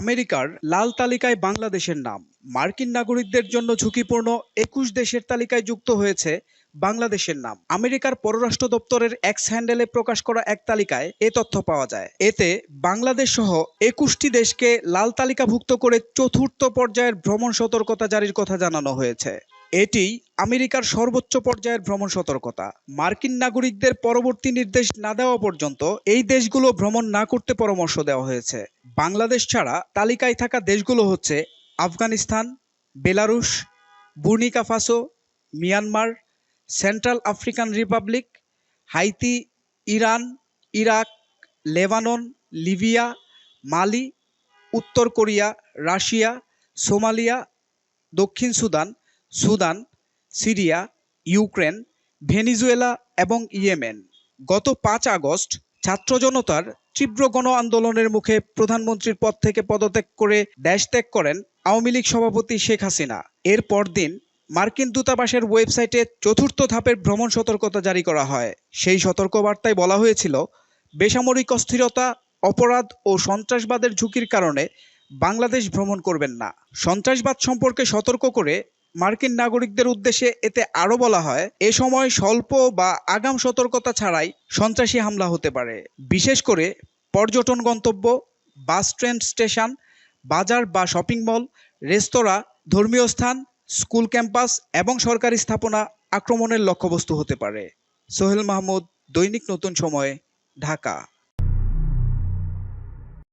আমেরিকার লাল তালিকায় বাংলাদেশের নাম। মার্কিন নাগরিকদের জন্য ঝুঁকিপূর্ণ একুশ দেশের তালিকায় যুক্ত হয়েছে বাংলাদেশের নাম। আমেরিকার পররাষ্ট্র দপ্তরের এক্স হ্যান্ডেলে প্রকাশ করা এক তালিকায় এ তথ্য পাওয়া যায়। এতে বাংলাদেশ সহ একুশটি দেশকে লাল তালিকাভুক্ত করে চতুর্থ পর্যায়ের ভ্রমণ সতর্কতা জারির কথা জানানো হয়েছে। এটি আমেরিকার সর্বোচ্চ পর্যায়ের ভ্রমণ সতর্কতা। মার্কিন নাগরিকদের পরবর্তী নির্দেশ না দেওয়া পর্যন্ত এই দেশগুলো ভ্রমণ না করতে পরামর্শ দেওয়া হয়েছে। বাংলাদেশ ছাড়া তালিকায় থাকা দেশগুলো হচ্ছে Afghanistan, Belarus Burkina Myanmar, Central African Republic, Haiti, Iran, Iraq, Lebanon, Libya, Mali, উত্তর কোরিয়া, রাশিয়া, সোমালিয়া, দক্ষিণ Sudan Sudan, Syria, Ukraine, Venezuela এবং ইয়েমেন। গত পাঁচ আগস্ট ছাত্র জনতার তীব্র গণ আন্দোলনের মুখে প্রধানমন্ত্রীর পদ থেকে পদত্যাগ করে দেশ ত্যাগ করেন আওয়ামী লীগ সভাপতি শেখ হাসিনা। এর পরদিন মার্কিন দূতাবাসের ওয়েবসাইটে চতুর্থ ধাপের ভ্রমণ সতর্কতা জারি করা হয়। সেই সতর্কবার্তায় বলা হয়েছিল, বেসামরিক অস্থিরতা, অপরাধ ও সন্ত্রাসবাদের ঝুঁকির কারণে বাংলাদেশ ভ্রমণ করবেন না। সন্ত্রাসবাদ সম্পর্কে সতর্ক করে মার্কিন নাগরিকদের উদ্দেশ্যে এতে আরও বলা হয়, এ সময় স্বল্প বা আগাম সতর্কতা ছাড়াই সন্ত্রাসী হামলা হতে পারে। বিশেষ করে পর্যটন গন্তব্য, বাস ট্রেন স্টেশন, বাজার বা শপিং মল, রেস্তোরাঁ, ধর্মীয় স্থান, স্কুল ক্যাম্পাস এবং সরকারি স্থাপনা আক্রমণের লক্ষ্যবস্তু হতে পারে। সোহেল মাহমুদ, দৈনিক নতুন সময়ে, ঢাকা।